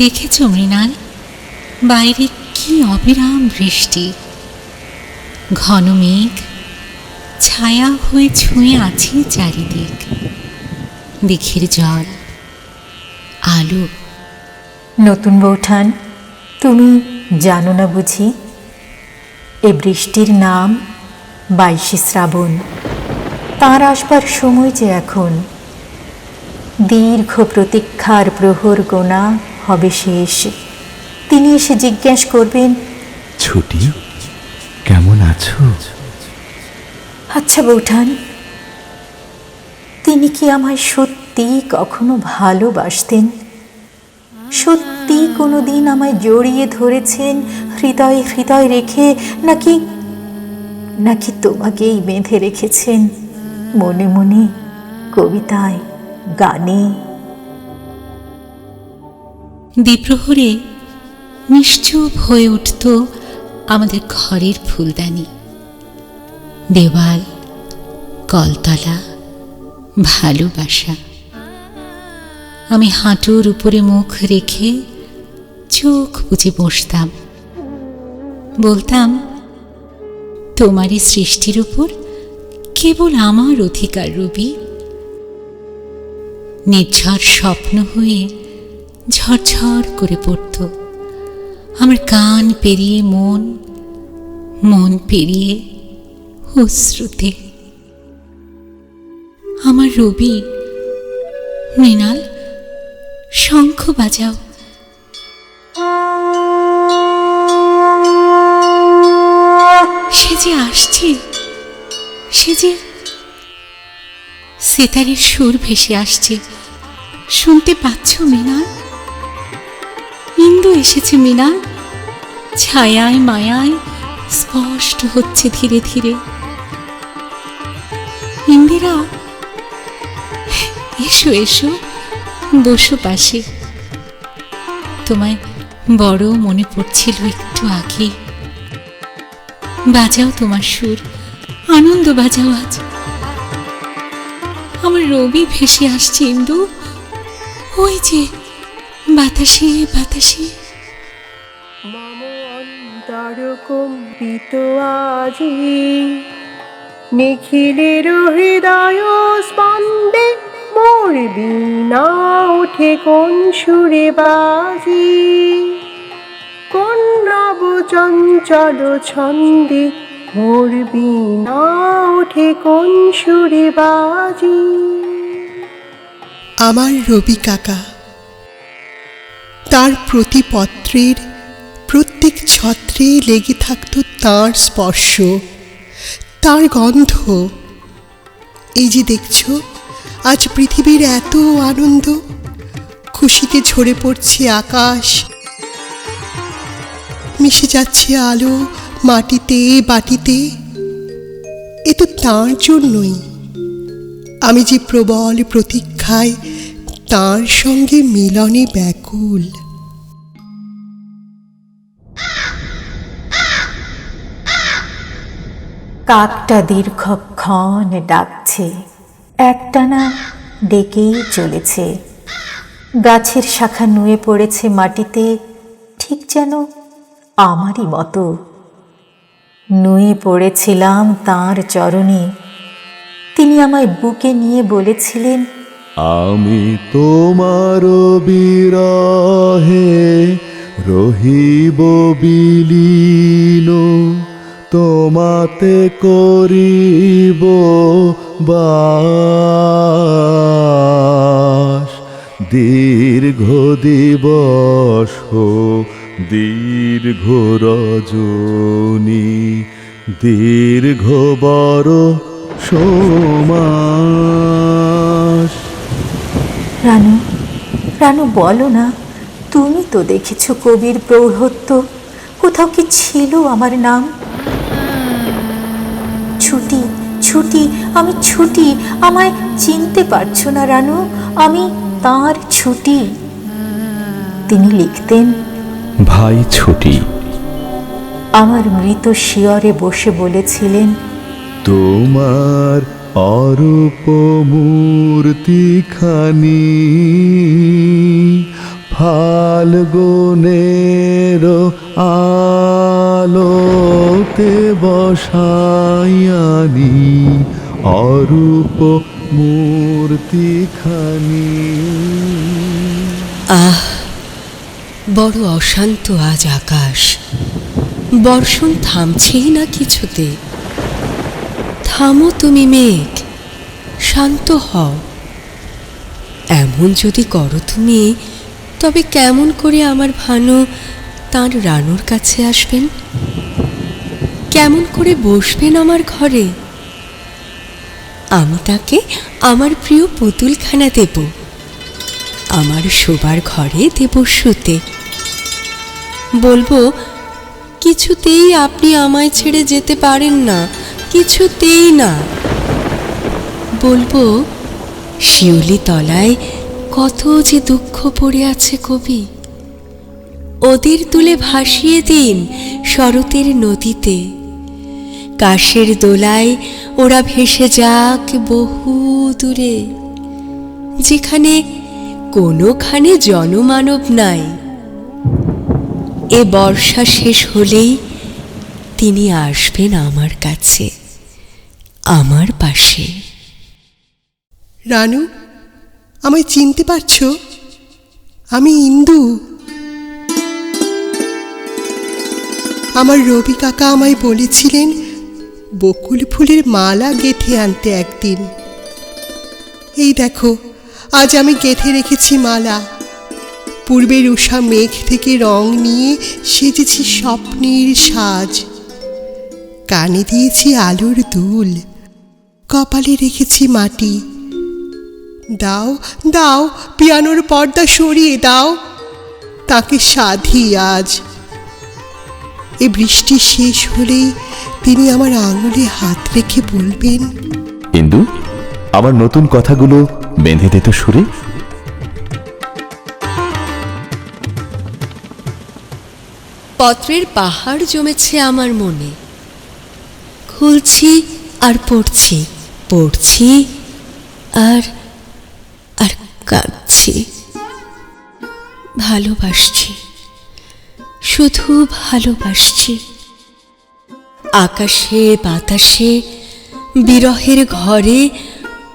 দেখেছ মৃণাল? বাইরে কি অবিরাম বৃষ্টি। ঘন মেঘ, ছায়া হয়ে ছুঁয়ে আছে চারিদিক। দিঘির জল আলো। নতুন বৌঠান, তুমি জানো না বুঝি? এ বৃষ্টির নাম বাইশে শ্রাবণ। তার আসবার সময় যে এখন। দীর্ঘ প্রতীক্ষার প্রহর গোনা হবে শেষ। তিনি এসে জিজ্ঞেস করবেন ছুটি কেমন আছো? আচ্ছা বৌঠান তিনি কি আমায় সত্যি কখনো ভালোবাসতেন? সত্যি কোনো দিন আমায় জড়িয়ে ধরেছেন হৃদয়ে হৃদয় রেখে নাকি নাকি তোমাকেই বেঁধে রেখেছেন? মনে মনে কবিতায় গানে দ্বিপ্রহরে নিশ্চুপ হয়ে উঠত আমাদের ঘরের ফুলদানি। দেওয়াল, কলতলা, ভালোবাসা। আমি হাঁটুর উপরে মুখ রেখে চোখ বুঝে বসতাম। বলতাম তোমারই সৃষ্টির উপর কেবল আমার অধিকার রবি। নির্ঝর স্বপ্ন হয়ে ঝরঝর করে পড়ত। আমার কান পেরিয়ে মন মন পেরিয়ে অশ্রুতে। আমার রবি, মৃণাল, শঙ্খ বাজাও। সে যে আসছে, সে যে সেতারের সুর ভেসে আসছে। শুনতে পাচ্ছ মৃণাল? ইন্দু এসেছে মৃণাল ছায়ায় মায়ায় স্পষ্ট হচ্ছে ধীরে ধীরে। ইন্দিরা, এসো এসো, বসো পাশে। তোমায় বড় মনে পড়ছিল একটু আগে। বাজাও তোমার সুর, আনন্দ বাজাও আজ। আমার রবি ভেসে আসছে, ইন্দু। ওই যে বাতাসে বাতাসে। মম অন্তর কম্পিত আজি। নিখিলের হৃদয় স্পন্দে মোর বিনা ওঠে কোন সুরে বাজি। কোন রব চঞ্চল ছন্দে মোর বিনা ওঠে কোন সুরে বাজি। আমার রবি কাকা। তার প্রতি পত্রের প্রত্যেক ছত্রে লেগে থাকত তার স্পর্শ, তার গন্ধ। এই যে দেখছ, আজ পৃথিবীর এত আনন্দ, খুশিতে ঝরে পড়ছে আকাশ। মিশে যাচ্ছে আলো মাটিতে, বাটিতে। এ তো তাঁর জন্যই। আমি যে প্রবল প্রতীক্ষায় তার সঙ্গে মিলনে ব্যাকুল। কাকটা দীর্ঘক্ষণ ডাকছে। একটানা ডেকেই চলেছে। গাছের শাখা নুয়ে পড়েছে মাটিতে, ঠিক যেন আমারই মতো। নুয়ে পড়েছিলাম তার চরণে। তিনি আমায় বুকে নিয়ে বলেছিলেন আমি তোমার বিরহে রহিব বিলীন, তোমাতে করিব বাস। দীর্ঘ দিবস দীর্ঘ রজনী, দীর্ঘ বড় সমাস রানু রানু বলো না তুমি তো দেখেছ কবির প্রৌঢ়ত্ব। কোথাও কি ছিল আমার নাম? ছুটি ছুটি আমি ছুটি আমায় চিনতে পারছ না রানু আমি তার ছুটি। তিনি লিখতেন ভাই ছুটি। আমার মৃত শিয়রে বসে বলেছিলেন তোমার অরূপ মূর্তি খানি ফাল্গুনের আলোতে বসাইয়ানি অরূপ মূর্তিখানি আহ, বড় অশান্ত আজ আকাশ। বর্ষণ থামছেই না কিছুতে। থামো তুমি মেঘ, শান্ত হও। এমন যদি করো তুমি, তবে কেমন করে আমার ভানু তার রানুর কাছে আসবেন? কেমন করে বসবেন আমার ঘরে? আমি তাকে আমার প্রিয় পুতুলখানা দেব। আমার শোবার ঘরে দেব শুতে। বলব, কিছুতেই আপনি আমায় ছেড়ে যেতে পারেন না। কিছুতেই না। বলব, শিউলি তলায় কত যে দুঃখ পড়ে আছে কবি। ওদের তুলে ভাসিয়ে দিন শরতের নদীতে। কাশের দোলায় ওরা ভেসে যাক বহু দূরে। যেখানে কোনোখানে জনমানব নাই। এ বর্ষা শেষ হলেই তিনি আসবেন আমার কাছে। আমার পাশে। রানু, আমায় চিনতে পারছ? আমি ইন্দু। আমার রবি কাকা আমায় বলেছিলেন, বকুল ফুলের মালা গেথে আনতে একদিন। এই দেখো, আজ আমি গেথে রেখেছি মালা। পূর্বের উষা মেঘ থেকে রং নিয়ে সেজেছি স্বপ্নের সাজ। কানে দিয়েছি আলোর দুল। কপালে রেখেছি মাটি। দাও দাও পিয়ানোর পর্দা সরিয়ে দাও। তাকে সাধি আজ। এ বৃষ্টি শেষ হলেই তিনি আমার আঙুলে হাত রেখে বলবেন ইন্দু আমার নতুন কথাগুলো বেঁধে দে তো সুরে। পত্রের পাহাড় জমেছে আমার মনে। খুলছি আর পড়ছি। পড়ছি আর আর কাঁদছি। ভালোবাসছি, শুধু ভালোবাসছি। আকাশে, বাতাসে, বিরহের ঘরে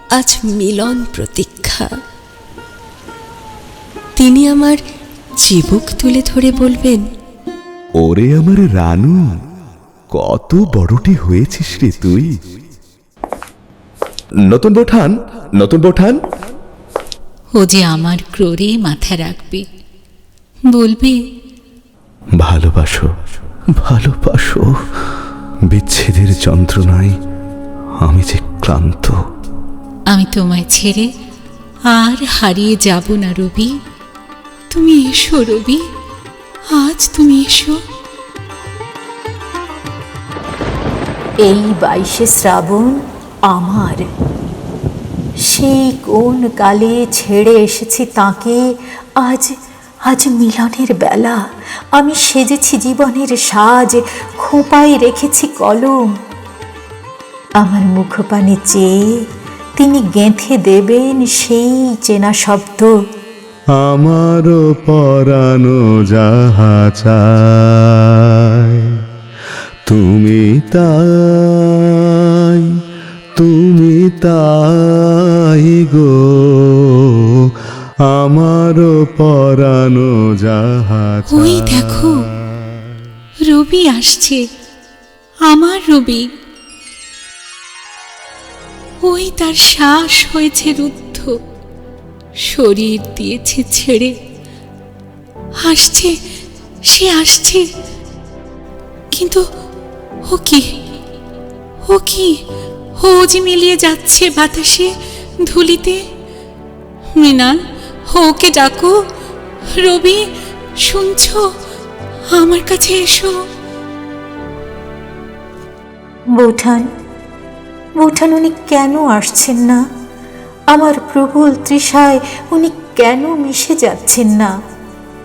আজ মিলন প্রতীক্ষা। তিনি আমার চিবুক তুলে ধরে বলবেন, ওরে আমার রানু, কত বড়টি হয়েছিস রে তুই। নতুন বঠান নতুন বঠান ও যে আমার ক্রোরে মাথা রাখবে। বলবে ভালোবাসো ভালোবাসো বিচ্ছেদের যন্ত্রণায় আমি যে ক্লান্ত। আমি তোমায় ছেড়ে আর হারিয়ে যাব না রবি। তুমি এসো রবি আজ তুমি এসো। এই বাইশে শ্রাবণ আমার। সেই কোন কালে ছেড়ে এসেছি তাকে? আজ আজ মিলনের বেলা। আমি সেজেছি জীবনের সাজ, খোঁপায় রেখেছি কলম। আমার মুখপানে চেয়ে তিনি গেঁথে দেবেন সেই চেনা শব্দ। আমার পরানো যাহা চায় তুমি তাই। তুমি তাই গো, আমার পরানো যাহা ওই দেখো, রবি আসছে, আমার রবি। ওই তার শ্বাস হয়েছে রুদ্ধ, শরীর দিয়েছে ছেড়ে। আসছে, সে আসছে, কিন্তু ও কি? ও কি? ও যে মিলিয়ে যাচ্ছে বাতাসে ধুলিতে। মৃণাল ওকে ডাকো। রবি শুনছ? আমার কাছে এসো। বৌঠান বৌঠান উনি কেন আসছেন না? আমার প্রবল তৃষায় উনি কেন মিশে যাচ্ছেন না?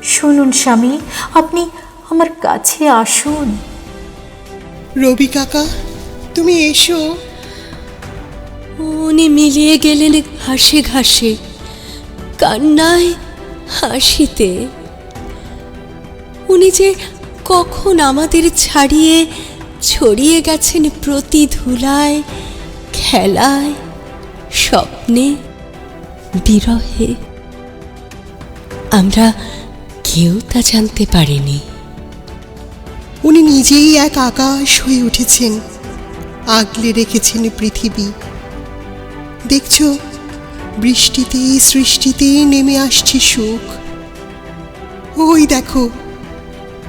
শুনুন স্বামী আপনি আমার কাছে আসুন। রবি কাকা তুমি এসো। উনি মিলিয়ে গেলেন ঘাসে ঘাসে, কান্নায় হাসিতে। উনি যে কখন আমাদের ছাড়িয়ে ছড়িয়ে গেছেন প্রতি ধুলায়, খেলায়, স্বপ্নে, বিরহে, আমরা কেউ তা জানতে পারিনি। উনি নিজেই এক আকাশ হয়ে উঠেছেন, আগলে রেখেছেন পৃথিবী। দেখছ? বৃষ্টিতে সৃষ্টিতে নেমে আসছে সুখ ওই দেখো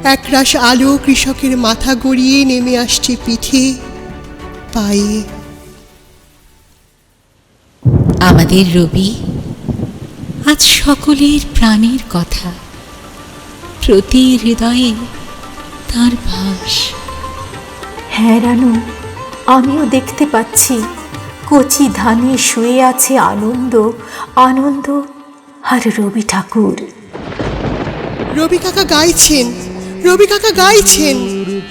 একরাশ আলো কৃষকের মাথা গড়িয়ে নেমে আসছে পিঠে পায়ে। আমাদের রবি আজ সকলের প্রাণের কথা। প্রতি হৃদয়ে তার ভাস। হ্যাঁ রানু আমিও দেখতে পাচ্ছি। কচি ধানে শুয়ে আছে আনন্দ আনন্দ আর রবি ঠাকুর। রবি কাকা গাইছেন রবি কাকা গাইছেন।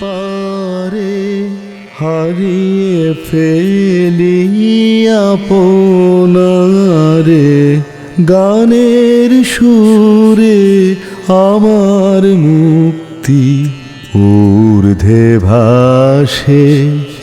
পারে হারিয়ে ফেলি আপনারে গানের সুরে আমার মুক্তি ঊর্ধ্বে ভাসে।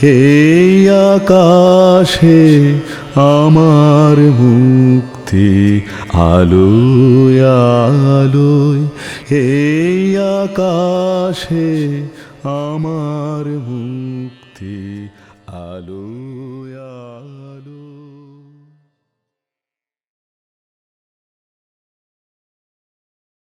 এই আকাশে আমার মুক্তি আলোয় আলোয়। এই আকাশে আমার মুক্তি আলোয়।